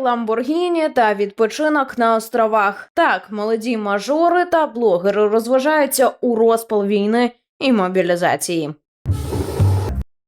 Ламборгіні та відпочинок на островах. Так, молоді мажори та блогери розважаються у розпал війни і мобілізації.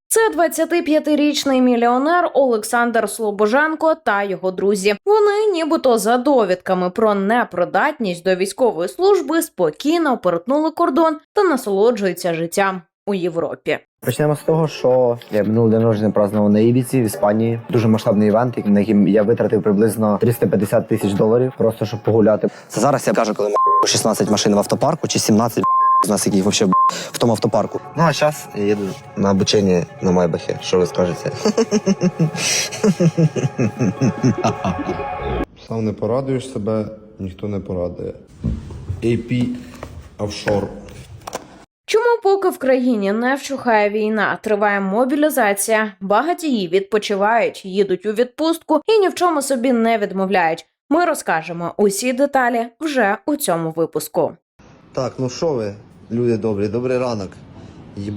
Це 25-річний мільйонер Олександр Слобоженко та його друзі. Вони, нібито за довідками про непридатність до військової служби, спокійно перетнули кордон та насолоджуються життям у Європі. Почнемо з того, що я минулий день народження празднував на Ібіці в Іспанії. Дуже масштабний івент, на яким я витратив приблизно 350 тисяч доларів, просто щоб погуляти. Це зараз я кажу, коли м, 16 машин в автопарку чи 17 з нас, які взагалі в тому автопарку. Ну а зараз я їду на обучення на Майбахі. Що ви скажете? Сам не порадуєш себе, ніхто не порадує. AP офшор. Поки в країні не вщухає війна, триває мобілізація, багатії відпочивають, їдуть у відпустку і ні в чому собі не відмовляють. Ми розкажемо усі деталі вже у цьому випуску. Так, ну що ви, люди добрі, добрий ранок. Єб...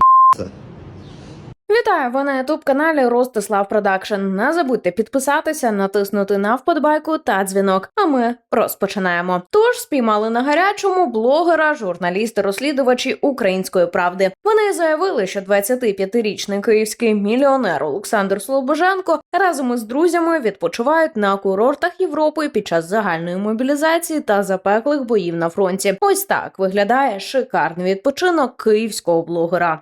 Вітаю! Ви на ютуб каналі Ростислав Продакшн. Не забудьте підписатися, натиснути на вподобайку та дзвінок. А ми розпочинаємо. Тож спіймали на гарячому блогера, журналісти, розслідувачі української правди. Вони заявили, що 25-річний київський мільйонер Олександр Слобоженко разом із друзями відпочивають на курортах Європи під час загальної мобілізації та запеклих боїв на фронті. Ось так виглядає шикарний відпочинок київського блогера.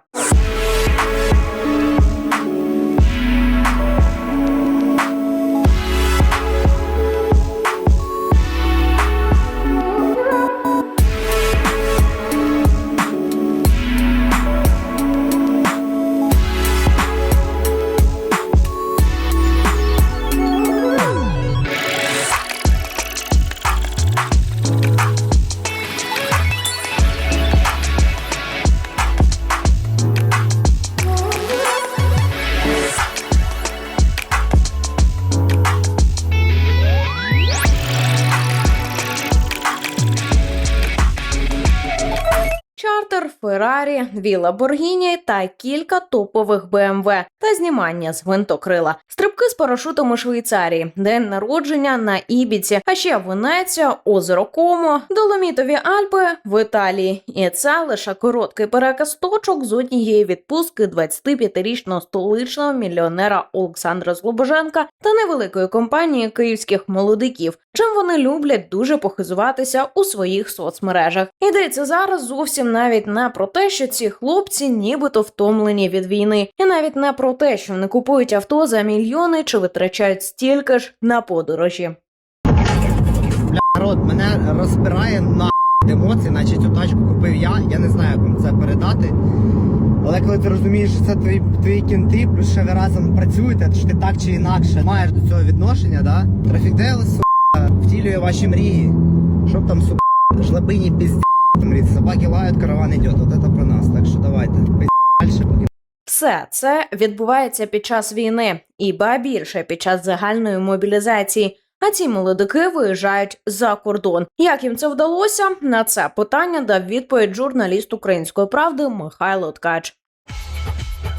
Феррарі, Віла Боргіні та кілька топових БМВ та знімання з гвинтокрила, стрибки з парашутом у Швейцарії, день народження на Ібіці, а ще Венеція, озеро Комо, Доломітові Альпи в Італії. І це лише короткий переказ точок з однієї відпустки 25-річного столичного мільйонера Олександра Слобоженка та невеликої компанії київських молодиків. Чим вони люблять дуже похизуватися у своїх соцмережах. Йдеться зараз зовсім навіть не про те, що ці хлопці нібито втомлені від війни, і навіть не про те, що вони купують авто за мільйони чи витрачають стільки ж на подорожі. Народ, мене розпирає на емоції, значить цю тачку купив я, я не знаю, як вам це передати. Але коли ти розумієш, що це твої, твої кінти, плюс ще ви разом працюєте, що ти так чи інакше маєш до цього відношення, да? Трафікдейл, сука, втілює ваші мрії. Щоб там, сука, жлобині пізді, говорить, собаки лають, караван йде. От это про нас. Так що давайте, дальше, поки Все це відбувається під час війни, і ба більше під час загальної мобілізації. А ці молодики виїжджають за кордон. Як їм це вдалося? На це питання дав відповідь журналіст української правди Михайло Ткач.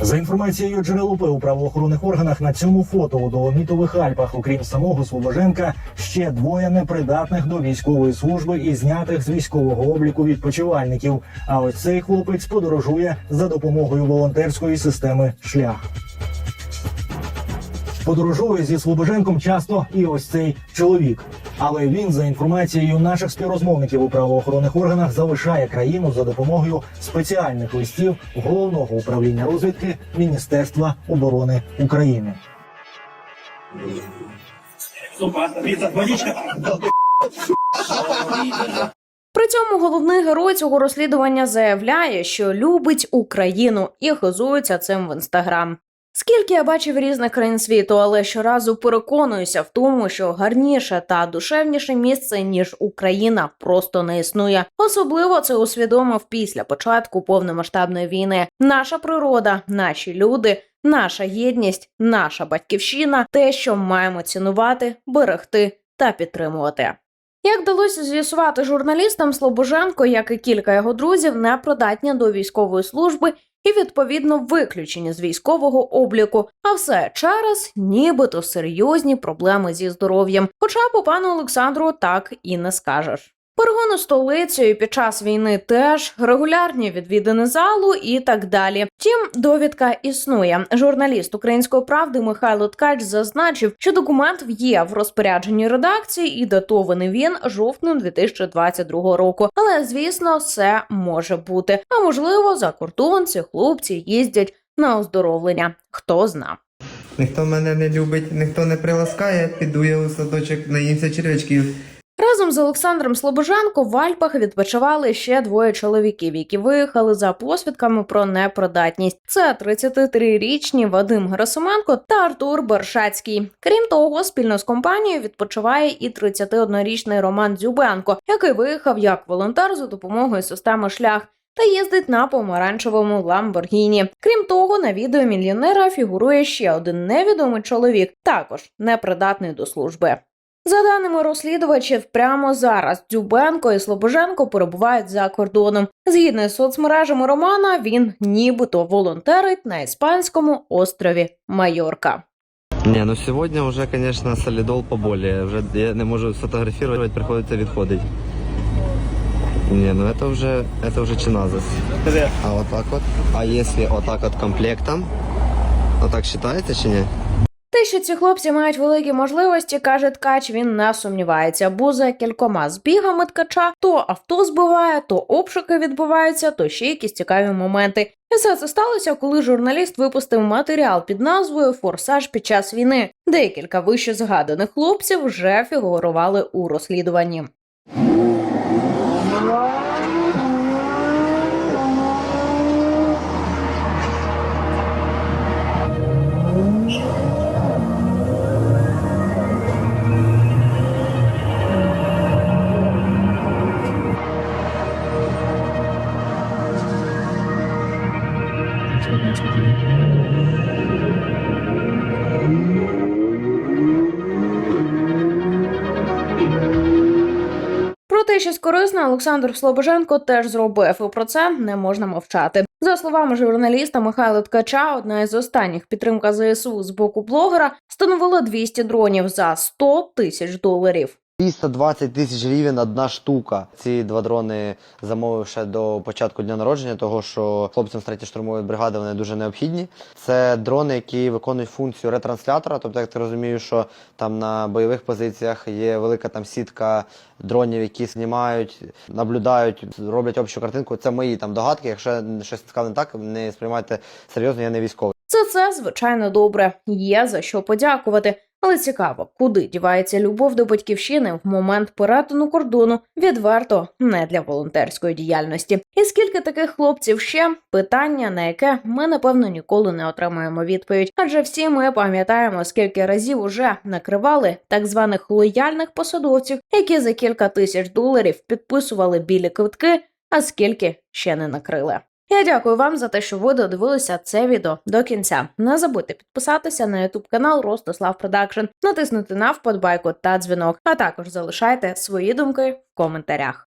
За інформацією джерел УП у правоохоронних органах на цьому фото у Доломітових Альпах, окрім самого Слобоженка, ще двоє непридатних до військової служби і знятих з військового обліку відпочивальників. А ось цей хлопець подорожує за допомогою волонтерської системи шлях. Подорожує зі Слобоженком часто і ось цей чоловік. Але він, за інформацією наших співрозмовників у правоохоронних органах, залишає країну за допомогою спеціальних листів головного управління розвідки Міністерства оборони України. При цьому головний герой цього розслідування заявляє, що любить Україну і хизується цим в інстаграм. Скільки я бачив різних країн світу, але щоразу переконуюся в тому, що гарніше та душевніше місце ніж Україна просто не існує. Особливо це усвідомив після початку повномасштабної війни. Наша природа, наші люди, наша єдність, наша батьківщина те, що маємо цінувати, берегти та підтримувати. Як вдалося з'ясувати журналістам, Слобоженко, як і кілька його друзів, не придатні до військової служби і відповідно виключені з військового обліку. А все через нібито серйозні проблеми зі здоров'ям. Хоча по пану Олександру так і не скажеш. Перегони столицею під час війни теж регулярні відвідини залу і так далі. Втім, довідка існує. Журналіст української правди Михайло Ткач зазначив, що документ є в розпорядженні редакції і датований він жовтнем 2022 року. Але звісно, все може бути. Можливо, за кордон ці хлопці їздять на оздоровлення. Хто зна. Ніхто мене не любить, ніхто не приласкає, піду я у садочок, наїмся червячків. Разом з Олександром Слобоженко в Альпах відпочивали ще двоє чоловіків, які виїхали за посвідками про непридатність. Це 33-річні Вадим Герасименко та Артур Бершацький. Крім того, спільно з компанією відпочиває і 31-річний Роман Дзюбенко, який виїхав як волонтер за допомогою системи шлях. Та їздить на помаранчевому Ламборгіні. Крім того, на відео мільйонера фігурує ще один невідомий чоловік, також непридатний до служби. За даними розслідувачів, прямо зараз Дзюбенко і Слобоженко перебувають за кордоном. Згідно з соцмережами Романа, він нібито волонтерить на іспанському острові Майорка. Не, ну сьогодні вже, конечно, солідол поболее. Вже я не можу сфотографувати, приходиться відходити. Не, ну это уже, это уже чиназис. А вот так вот? А если вот так вот комплектом? Вот так считается чи ні? Те, що ці хлопці мають великі можливості, каже ткач, він не сумнівається, бо за кількома збігами ткача то авто збиває, то обшуки відбуваються, то ще якісь цікаві моменти. І все це сталося, коли журналіст випустив матеріал під назвою Форсаж під час війни. Декілька вище згаданих хлопців вже фігурували у розслідуванні. Про щось корисне Олександр Слобоженко теж зробив, і про це не можна мовчати. За словами журналіста Михайла Ткача, одна із останніх підтримка ЗСУ з боку блогера становила 200 дронів за 100 тисяч доларів. 320 тисяч гривень одна штука. Ці два дрони замовив ще до початку дня народження, того що хлопцям з 3 штурмової бригади вони дуже необхідні. Це дрони, які виконують функцію ретранслятора. Тобто, як ти розумієш, що там на бойових позиціях є велика там сітка дронів, які знімають, наблюдають, роблять общу картинку. Це мої там догадки. Якщо щось сказав не так, не сприймайте серйозно, я не військовий. Це це звичайно добре. Є за що подякувати. Але цікаво, куди дівається любов до батьківщини в момент перетину кордону відверто не для волонтерської діяльності. І скільки таких хлопців ще питання, на яке ми напевно ніколи не отримаємо відповідь. Адже всі ми пам'ятаємо, скільки разів уже накривали так званих лояльних посадовців, які за кілька тисяч доларів підписували білі квитки, а скільки ще не накрили. Я дякую вам за те, що ви додивилися це відео до кінця. Не забудьте підписатися на YouTube канал Ростислав Продакшн, натиснути на вподобайку та дзвінок, а також залишайте свої думки в коментарях.